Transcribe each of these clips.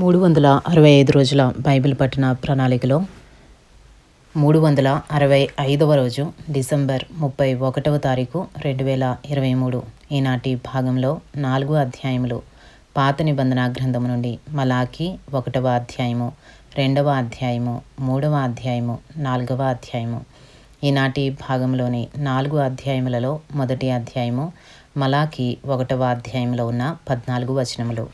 మూడు వందల అరవై ఐదు రోజుల బైబిల్ పఠన ప్రణాళికలో మూడు వందల అరవై ఐదవ రోజు డిసెంబర్ ముప్పై ఒకటవ తారీఖు రెండు వేల ఇరవై మూడు ఈనాటి భాగంలో నాలుగు అధ్యాయములు పాత నిబంధన గ్రంథము నుండి మలాకి ఒకటవ అధ్యాయము రెండవ అధ్యాయము మూడవ అధ్యాయము నాలుగవ అధ్యాయము. ఈనాటి భాగంలోని నాలుగు అధ్యాయములలో మొదటి అధ్యాయము మలాకి ఒకటవ అధ్యాయంలో ఉన్న పద్నాలుగు వచనములు.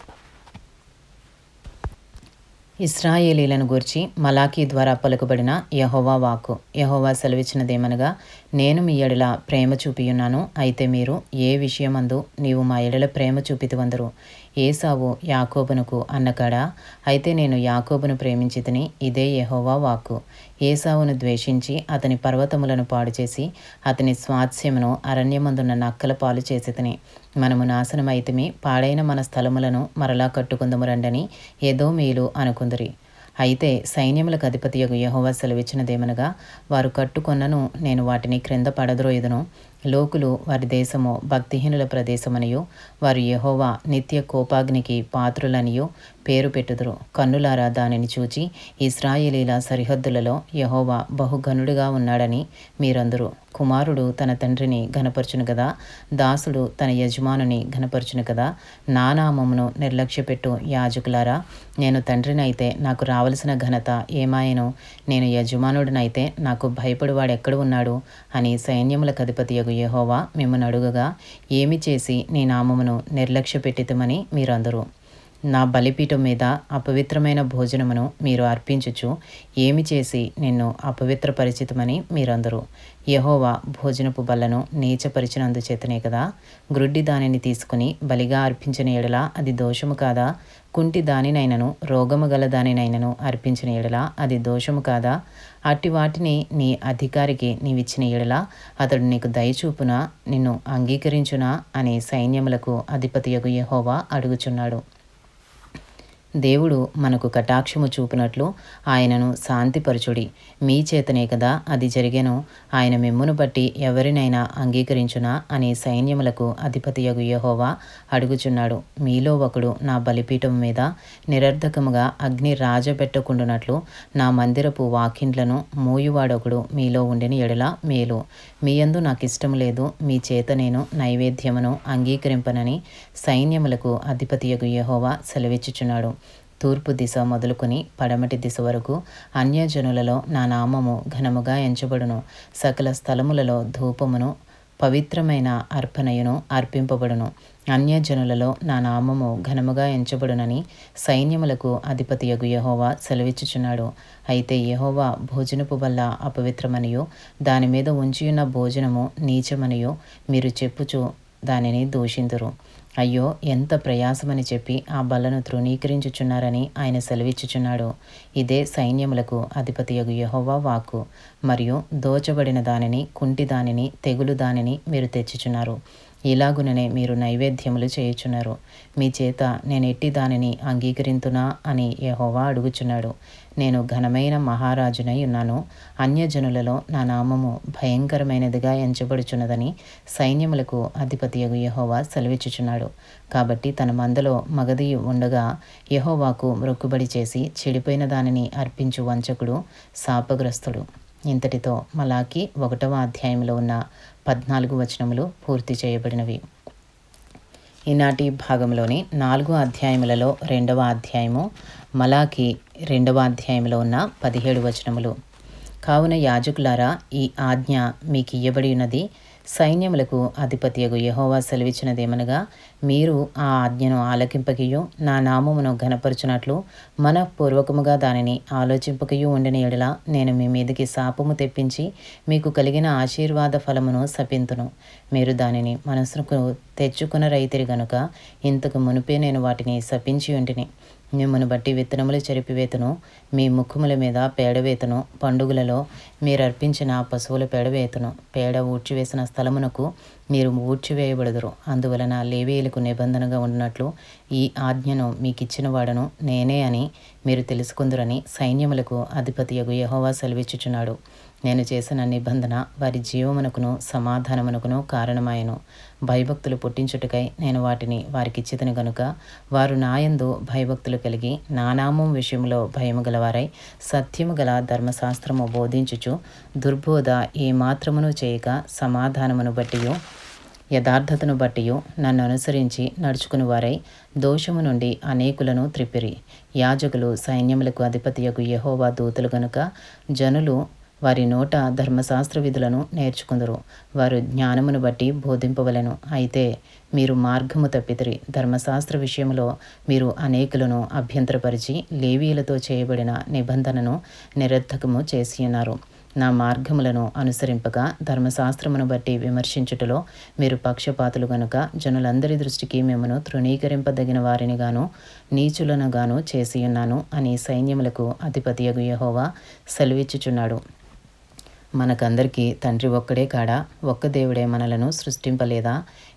ఇస్రాయేలీలను గూర్చి మలాకీ ద్వారా పలుకుబడిన యహోవా వాక్కు. యహోవా సెలవిచ్చినదేమనగా నేను మీ ఎడల ప్రేమ చూపియున్నాను అయితే మీరు ఏ విషయమందు నీవు మా ఎడల ప్రేమ చూపితివందరు? ఏసావు యాకోబునకు అన్నకాడా? అయితే నేను యాకోబును ప్రేమించితిని ఇదే యహోవా వాక్కు. ఏసావును ద్వేషించి అతని పర్వతములను పాడు చేసి అతని స్వాస్యమును అరణ్యమందున్న నక్కల పాలు చేసితిని. మనము నాశనమైతిమి పాడైన మన స్థలములను మరలా కట్టుకుందము రండని ఏదో మేలు అనుకుందరి. అయితే సైన్యములకు అధిపతియగు యహోవా సెలవిచ్చినదేమనగా వారు కట్టుకొన్నను నేను వాటిని క్రింద పడద్రోయదును. లోకులు వారి దేశము భక్తిహీనుల ప్రదేశమనియు వారు యహోవా నిత్య కోపాగ్నికి పాత్రులనియు పేరు పెట్టుదురు. కన్నులారా దానిని చూచి ఇస్రాయేలీల సరిహద్దులలో యహోవా బహుఘనుడిగా ఉన్నాడని మీరందరూ. కుమారుడు తన తండ్రిని ఘనపరచును కదా దాసుడు తన యజమానుని ఘనపరచును కదా నా నామమును నిర్లక్ష్యపెట్టు యాజకులారా నేను తండ్రినైతే నాకు రావలసిన ఘనత ఏమాయను? నేను యజమానుడినైతే నాకు భయపడివాడు ఎక్కడ ఉన్నాడు? అని సైన్యములకు అధిపతియగు యహోవా మిమ్మల్ని అడుగగా ఏమి చేసి నీ నామమును నిర్లక్ష్యపెట్టితమని మీరందరూ. నా బలిపీఠం మీద అపవిత్రమైన భోజనమును మీరు అర్పించుచు ఏమి చేసి నిన్ను అపవిత్రపరిచితమని మీరందరూ. యహోవా భోజనపు బల్లను నీచపరిచినందు చేతనే కదా గ్రుడ్డి దానిని తీసుకుని బలిగా అర్పించిన ఎడల అది దోషము కాదా? కుంటి దానినైనను రోగము గల దానినైనను అర్పించిన ఎడల అది దోషము కాదా? అట్టి వాటిని నీ అధికారికి నీవిచ్చిన ఎడల అతడు నీకు దయచూపున నిన్ను అంగీకరించునా అని సైన్యములకు అధిపతియగు యహోవా అడుగుచున్నాడు. దేవుడు మనకు కటాక్షము చూపినట్లు ఆయనను శాంతిపరచుడి. మీ చేతనే కదా అది జరిగెను. ఆయన మిమ్మును బట్టి ఎవరినైనా అంగీకరించునా అని సైన్యములకు అధిపతియగు యహోవా అడుగుచున్నాడు. మీలో ఒకడు నా బలిపీఠం మీద నిరర్ధకముగా అగ్ని రాజబెట్టకుండునట్లు నా మందిరపు వాకిండ్లను మూయువాడొకడు మీలో ఉండిన ఎడల మేలు. మీయందు నాకు ఇష్టం లేదు. మీ చేత నేను నైవేద్యమును అంగీకరింపనని సైన్యములకు అధిపతియగు యహోవా సెలవిచ్చుచున్నాడు. తూర్పు దిశ మొదలుకొని పడమటి దిశ వరకు అన్యజనులలో నా నామము ఘనముగా ఎంచబడును. సకల స్థలములలో ధూపమును పవిత్రమైన అర్పణయును అర్పింపబడును. అన్యజనులలో నా నామము ఘనముగా ఎంచబడునని సైన్యములకు అధిపతియగు యహోవా సెలవిచ్చుచున్నాడు. అయితే యహోవా భోజనపు వల్ల అపవిత్రమనియో దాని మీద ఉంచియున్న భోజనము నీచమనియో మీరు చెప్పుచు దానిని దూషింతురు. అయ్యో ఎంత ప్రయాసమని చెప్పి ఆ బల్లను తృణీకరించుచున్నారని ఆయన సెలవిచ్చుచున్నాడు. ఇదే సైన్యములకు అధిపతియగు యహోవా వాక్కు. మరియు దోచబడిన దానిని కుంటి దానిని తెగులు దానిని మీరు తెచ్చుచున్నారు. ఇలాగుననే మీరు నైవేద్యములు చేయుచున్నారు. మీ చేత నేను ఎట్టి దానిని అంగీకరింతునా అని యహోవా అడుగుచున్నాడు. నేను ఘనమైన మహారాజునై ఉన్నాను. అన్యజనులలో నా నామము భయంకరమైనదిగా ఎంచబడుచున్నదని సైన్యములకు అధిపతియగు యహోవా సెలవిచ్చుచున్నాడు. కాబట్టి తన మందలో మగధియు ఉండగా యహోవాకు మొక్కుబడి చేసి చెడిపోయిన దానిని అర్పించు వంచకుడు శాపగ్రస్తుడు. ఇంతటితో మలాకి ఒకటవ అధ్యాయంలో ఉన్న పద్నాలుగు వచనములు పూర్తి చేయబడినవి. ఈనాటి భాగంలోని నాలుగు అధ్యాయములలో రెండవ అధ్యాయము మలాకి రెండవ అధ్యాయంలో ఉన్న పదిహేడు వచనములు. కావున యాజకులారా ఈ ఆజ్ఞ మీకు ఇయ్యబడి ఉన్నది సైన్యములకు అధిపతియగు యహోవా సెలవిచ్చినదేమనగా మీరు ఆ ఆజ్ఞను ఆలకింపకయు నా నామమును ఘనపరచునట్లు మనపూర్వకముగా దానిని ఆలోచింపకయు ఉండిన ఎడల నేను మీ మీదకి శాపము తెప్పించి మీకు కలిగిన ఆశీర్వాద ఫలమును సపింతును మీరు దానిని మనసుకు తెచ్చుకున్న రైతిరి గనుక ఇంతకు మునిపే నేను వాటిని శపించి ఉంటిని. మిమ్మను బట్టి విత్తనములు చెరిపివేతను. మీ ముఖముల మీద పేడవేతను. పండుగలలో మీరు అర్పించిన పశువుల పేడవేతను. పేడ ఊడ్చివేసిన స్థలమునకు మీరు ఊడ్చివేయబడదురు. అందువలన లేవేయులకు నిబంధనగా ఉన్నట్లు ఈ ఆజ్ఞను మీకిచ్చిన వాడను నేనే అని మీరు తెలుసుకుందురని సైన్యములకు అధిపతియగు యహోవా సెలవిచ్చుచున్నాడు. నేను చేసిన నిబంధన వారి జీవమునకును సమాధానమునకును కారణమాయను. భయభక్తులు పుట్టించుటకై నేను వాటిని వారికిచ్చితను గనుక వారు నాయందు భయభక్తులు కలిగి నానామం విషయంలో భయము గలవారై సత్యము గల ధర్మశాస్త్రము బోధించుచు దుర్బోధ ఏ మాత్రమును చేయక సమాధానమును బట్టి యథార్థతను బట్టి నన్ను అనుసరించి నడుచుకుని వారై దోషము నుండి అనేకులను త్రిపిరి యాజకులు సైన్యములకు అధిపతియకు యహోవా దూతలు గనుక జనులు వారి నోట ధర్మశాస్త్ర విధులను నేర్చుకుందరు. వారు జ్ఞానమును బట్టి బోధింపవలను. అయితే మీరు మార్గము తప్పితిరి. ధర్మశాస్త్ర విషయంలో మీరు అనేకులను అభ్యంతరపరిచి లేవీలతో చేయబడిన నిబంధనను నిరర్థకము చేసి ఉన్నారు. నా మార్గములను అనుసరింపగా ధర్మశాస్త్రమును బట్టి విమర్శించుటలో మీరు పక్షపాతులు గనుక జనులందరి దృష్టికి మిమ్మను తృణీకరింపదగిన వారిని గాను నీచులను గాను చేసి ఉన్నాను అని సైన్యములకు అధిపతియగు యహోవా సెలవిచ్చుచున్నాడు. మనకందరికీ తండ్రి ఒక్కడే కాడా ఒక్క దేవుడే మనలను సృష్టింపలేదా?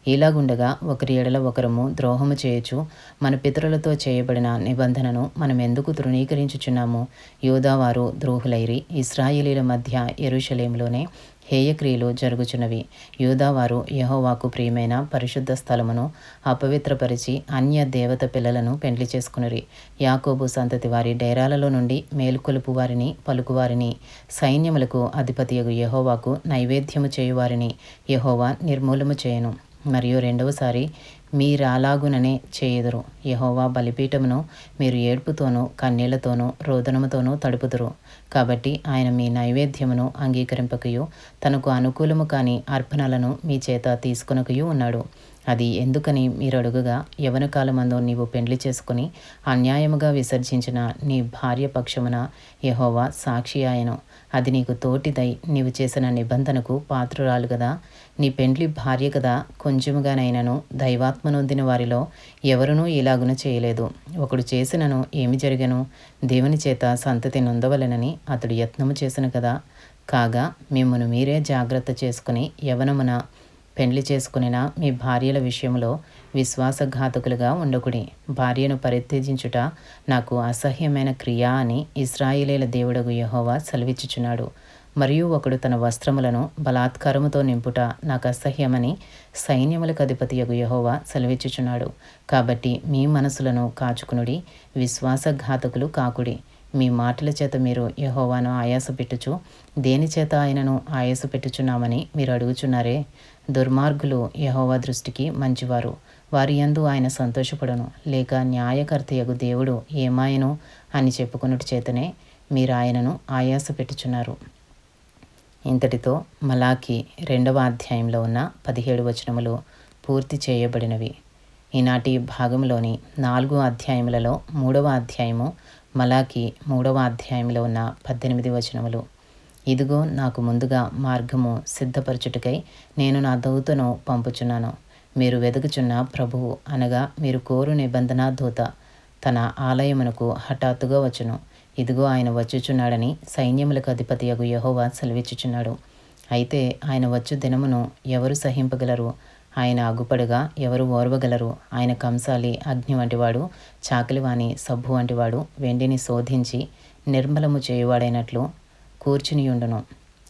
ఇలాగుండగా ఒకరి ఎడల ఒకరము ద్రోహము చేయొచ్చు మన పితరులతో చేయబడిన నిబంధనను మనం ఎందుకు తృణీకరించుచున్నాము? యోధావారు ద్రోహులైరి ఇస్రాయిలీల మధ్య ఎరుషలేంలోనే హేయక్రియలు జరుగుచున్నవి. యూదావారు యహోవాకు ప్రియమైన పరిశుద్ధ స్థలమును అపవిత్రపరిచి అన్య దేవత పిల్లలను పెండ్లి చేసుకునిరి. యాకోబు సంతతి వారి డైరాలలో నుండి మేలుకొలుపు వారిని పలుకువారిని. సైన్యములకు అధిపతియగు యహోవాకు నైవేద్యము చేయువారిని. యహోవా నిర్మూలము చేయను. మరియు రెండవసారి మీరాలాగుననే చేయుదురు. యహోవా బలిపీఠమును మీరు ఏడ్పుతోనూ కన్నీళ్ళతోనూ రోదనముతోనూ తడుపుదురు. కాబట్టి ఆయన మీ నైవేద్యమును అంగీకరింపకయు తనకు అనుకూలము కాని అర్పణలను మీ చేత తీసుకొనకయు ఉన్నాడు. అది ఎందుకని మీరు అడుగుగా యవన కాలమందు నీవు పెండ్లి చేసుకుని అన్యాయముగా విసర్జించిన నీ భార్య పక్షమున యహోవా సాక్షి ఆయను. అది నీకు తోటిదై నీవు చేసిన నిబంధనకు పాత్రురాలు కదా నీ పెండ్లి భార్య కదా కొంచెముగానైనను దైవాత్మనొందిన వారిలో ఎవరునూ ఇలాగున చేయలేదు. ఒకడు చేసినను ఏమి జరిగను? దేవుని చేత సంతతి నొందవలెనని అతడు యత్నము చేసిన కదా. కాగా మిమ్మను మీరే జాగ్రత్త చేసుకుని యవనమున పెండ్లి చేసుకునిన మీ భార్యల విషయంలో విశ్వాసఘాతకులుగా ఉండకుడి. భార్యను పరిత్యజించుట నాకు అసహ్యమైన క్రియ అని ఇస్రాయిలీల దేవుడగు యహోవా సెలవిచ్చుచున్నాడు. మరియు ఒకడు తన వస్త్రములను బలాత్కారముతో నింపుట నాకు అసహ్యమని సైన్యములకు అధిపతియగు యహోవా సెలవిచ్చుచున్నాడు. కాబట్టి మీ మనసులను కాచుకునుడి విశ్వాసఘాతకులు కాకుడి. మీ మాటల చేత మీరు యహోవాను ఆయాస పెట్టుచు దేని చేత ఆయనను ఆయాస పెట్టుచున్నామని మీరు అడుగుచున్నారే? దుర్మార్గులు యహోవా దృష్టికి మంచివారు. వారి యందు ఆయన సంతోషపడను. లేక న్యాయకర్తయగు దేవుడు ఏమాయను అని చెప్పుకున్నట్టు చేతనే మీరు ఆయనను ఆయాస పెట్టుచున్నారు. ఇంతటితో మలాకి రెండవ అధ్యాయంలో ఉన్న పదిహేడు వచనములు పూర్తి చేయబడినవి. ఈనాటి భాగంలోని నాలుగు అధ్యాయములలో మూడవ అధ్యాయము మలాకి మూడవ అధ్యాయంలో ఉన్న పద్దెనిమిది వచనములు. ఇదిగో నాకు ముందుగా మార్గము సిద్ధపరచుటకై నేను నా దూతను పంపుచున్నాను. మీరు వెదుకుచున్న ప్రభువు అనగా మీరు కోరు నిబంధన దూత తన ఆలయమునకు హఠాత్తుగా వచ్చును. ఇదిగో ఆయన వచ్చుచున్నాడని సైన్యములకు అధిపతి అగు యహోవా సెలవిచ్చుచున్నాడు. అయితే ఆయన వచ్చు దినమును ఎవరు సహింపగలరు? ఆయన అగుపడుగా ఎవరు ఓర్వగలరు? ఆయన కంసాలి అగ్ని వంటివాడు చాకలివాణి సబ్బు వంటివాడు వెండిని శోధించి నిర్మలము చేయువాడైనట్లు కూర్చునియుండును.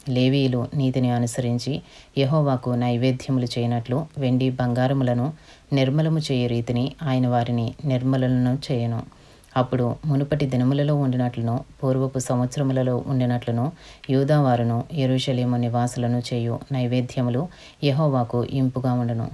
లేవీయులు నీతిని అనుసరించి యహోవాకు నైవేద్యములు చేయనట్లు వెండి బంగారములను నిర్మలము చేయు రీతిని ఆయన వారిని నిర్మలను చేయను అప్పుడు మునుపటి దినములలో ఉండినట్లును పూర్వపు సంవత్సరములలో ఉండినట్లును యూదావారును ఎరుషలేము నివాసులను చేయు నైవేద్యములు యహోవాకు ఇంపుగా ఉండును.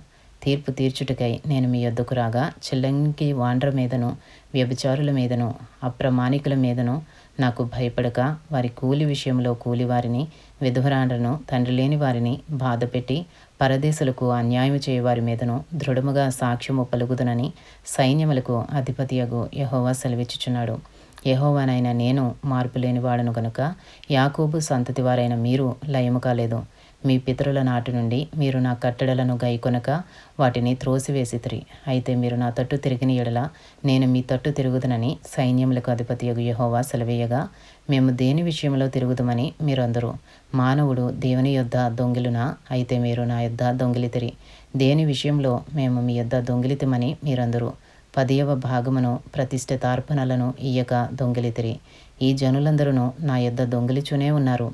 తీర్పు తీర్చుటకై నేను మీ యొద్దకు రాగా చిల్లంకి వాండ్ర మీదను వ్యభిచారుల మీదను అప్రమాణికుల మీదను నాకు భయపడక వారి కూలి విషయంలో కూలి వారిని విధురాండ్రను తండ్రి లేని వారిని బాధపెట్టి పరదేశులకు అన్యాయం చేయవారి మీదను దృఢముగా సాక్ష్యము పలుకుదునని సైన్యములకు అధిపతియగు యహోవా సెలవిచ్చుచున్నాడు. యహోవానైన నేను మార్పు లేనివాడను గనుక యాకోబు సంతతి వారైన మీరు లయము కాలేదు. మీ పితరుల నాటి నుండి మీరు నా కట్టడలను గైకొనక వాటిని త్రోసివేసితిరి. అయితే మీరు నా తట్టు తిరిగిన ఎడల నేను మీ తట్టు తిరుగుదనని సైన్యములకు అధిపతి యహోవా సెలవేయగా మేము దేని విషయంలో తిరుగుదమని మీరందరూ మానవుడు దేవుని యొద్ద దొంగిలునా అయితే మీరు నా యొద్ద దొంగిలితిరి. దేని విషయంలో మేము మీ యొద్ద దొంగిలితమని మీరందరూ పదియవ భాగమును ప్రతిష్ఠితార్పణలను ఇయ్యక దొంగిలితిరి. ఈ జనులందరూ నా యొద్ద దొంగిలిచునే ఉన్నారు.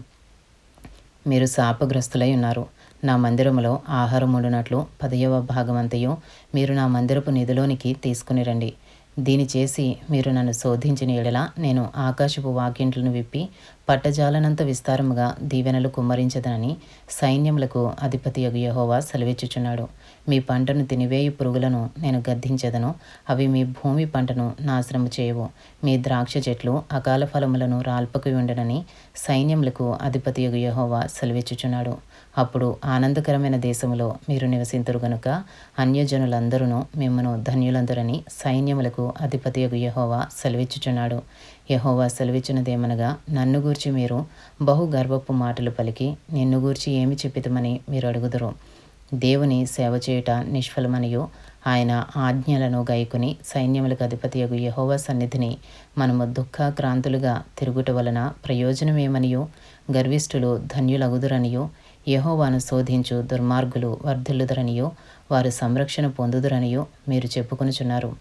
మీరు శాపగ్రస్తులై ఉన్నారు. నా మందిరములో ఆహారం ఉండునట్లు పదయవ భాగమంతయు మీరు నా మందిరపు నిధిలోనికి తీసుకుని రండి. దీని చేసి మీరు నన్ను శోధించిన ఎడలా నేను ఆకాశపు వాకింట్లను విప్పి పట్టజాలనంత విస్తారముగా దీవెనలు కుమ్మరించదనని సైన్యములకు అధిపతి యహోవా సెలవిచ్చుచున్నాడు. మీ పంటను తినివేయు పురుగులను నేను గద్దించదను. అవి మీ భూమి పంటను నాశనము చేయవు. మీ ద్రాక్ష చెట్లు అకాల ఫలములను రాల్పకు ఉండనని సైన్యములకు అధిపతి యహోవా సెలవిచ్చుచున్నాడు. అప్పుడు ఆనందకరమైన దేశములో మీరు నివసింతురు గనుక అన్యజనులందరూ మిమ్మను ధన్యులందరని సైన్యములకు అధిపతి యహోవా సెలవిచ్చుచున్నాడు. యహోవా సెలవిచ్చినదేమనగా నన్ను గూర్చి మీరు బహు గర్వపు మాటలు పలికి నిన్ను గూర్చి ఏమి చెప్పితమని మీరు అడుగుదరు. దేవుని సేవ చేయుట నిష్ఫలమనియో ఆయన ఆజ్ఞలను గైకుని సైన్యములకు అధిపతి యగు యహోవా సన్నిధిని మనము దుఃఖాక్రాంతులుగా తిరుగుట వలన ప్రయోజనమేమనియో గర్విష్ఠులు ధన్యులగుదురనియో యహోవాను శోధించు దుర్మార్గులు వర్ధిల్లుదరనియో వారు సంరక్షణ పొందుదురనియో మీరు చెప్పుకొనుచున్నారు.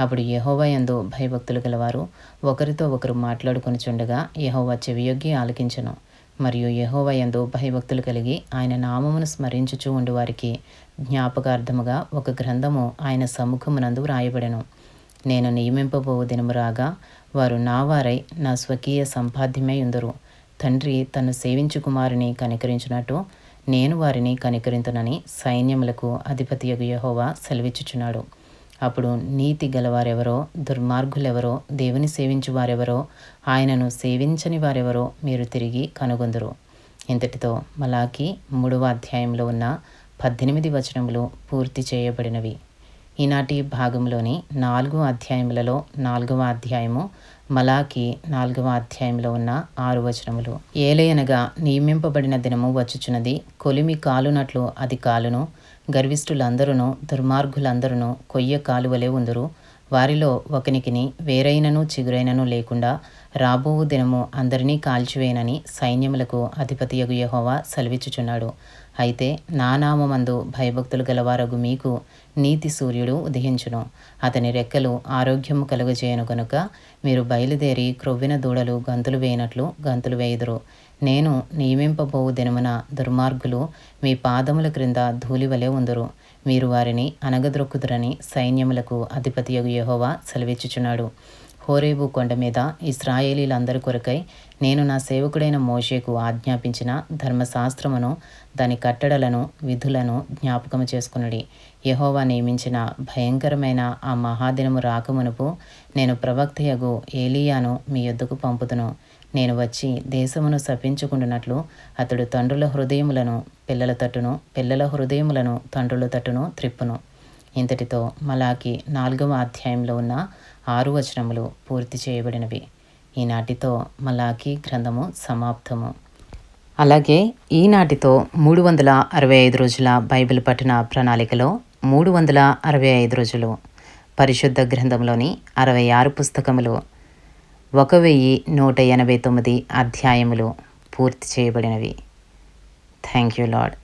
అప్పుడు యహోవా ఎందు భయభక్తులు గలవారు ఒకరితో ఒకరు మాట్లాడుకొనిచుండగా యహోవా చెవియొగ్గి ఆలకించను. మరియు యహోవా ఎందు భయభక్తులు కలిగి ఆయన నామమును స్మరించుచూ ఉండు వారికి జ్ఞాపకార్థముగా ఒక గ్రంథము ఆయన సముఖమునందు వ్రాయబడెను. నేను నియమింపబో దినము రాగా వారు నా వారై నా స్వకీయ సంపాద్యమై ఉందరు. తండ్రి తను సేవించు కుమారుని కనికరించినట్టు నేను వారిని కనికరింతునని సైన్యములకు అధిపతి యహోవా సెలవిచ్చుచున్నాడు. అప్పుడు నీతి గలవారెవరో దుర్మార్గులెవరో దేవుని సేవించు వారెవరో ఆయనను సేవించని వారెవరో మీరు తిరిగి కనుగొందురు. ఇంతటితో మలాకి మూడవ అధ్యాయంలో ఉన్న పద్దెనిమిది వచనములు పూర్తి చేయబడినవి. ఈనాటి భాగంలోని నాలుగు అధ్యాయములలో నాలుగవ అధ్యాయము మలాకి నాలుగవ అధ్యాయంలో ఉన్న ఆరు వచనములు. ఏలయనగా నియమింపబడిన దినము వచ్చుచున్నది. కొలిమి కాలునట్లు అది కాలును గర్విష్ఠులందరూ దుర్మార్గులందరూ కొయ్య కాలువలే ఉందరు. వారిలో ఒకనికిని వేరైనను చిగురైనను లేకుండా రాబో దినము అందరినీ కాల్చివేయనని సైన్యములకు అధిపతియగు యహోవా సెలవిచ్చుచున్నాడు. అయితే నా నామందు భయభక్తులు గలవారగు మీకు నీతి సూర్యుడు ఉదయించును. అతని రెక్కలు ఆరోగ్యము కలుగజేయను కనుక మీరు బయలుదేరి క్రొవ్విన దూడలు గంతులు వేయనట్లు గంతులు వేయుదురు. నేను నియమింపబోవు దినమున దుర్మార్గులు మీ పాదముల క్రింద ధూళివలే ఉందరు. మీరు వారిని అనగద్రొక్కుదురని సైన్యములకు అధిపతియగు యహోవా సెలవిచ్చుచున్నాడు. హోరేబు కొండ మీద ఇస్రాయేలీలందరి కొరకై నేను నా సేవకుడైన మోషేకు ఆజ్ఞాపించిన ధర్మశాస్త్రమును దాని కట్టడలను విధులను జ్ఞాపకము చేసుకునుడి. యహోవా నియమించిన భయంకరమైన ఆ మహాదినము రాకమునుపు నేను ప్రవక్తయగు ఏలియాను మీ యొద్దకు పంపుతును నేను వచ్చి దేశమును శపించుకుంటున్నట్లు అతడు తండ్రుల హృదయములను పిల్లల తట్టును పిల్లల హృదయములను తండ్రుల తట్టును త్రిప్పును. ఇంతటితో మలాకి నాలుగవ అధ్యాయంలో ఉన్న ఆరు వచనములు పూర్తి చేయబడినవి. ఈనాటితో మలాకి గ్రంథము సమాప్తము. అలాగే ఈనాటితో మూడు వందల అరవై ఐదు రోజుల బైబిల్ పఠన ప్రణాళికలో మూడు వందల అరవై ఐదు రోజులు. పరిశుద్ధ గ్రంథంలోని అరవై ఆరు పుస్తకములు ఒక వెయ్యి నూట ఎనభై తొమ్మిది అధ్యాయములు పూర్తి చేయబడినవి. Thank you lord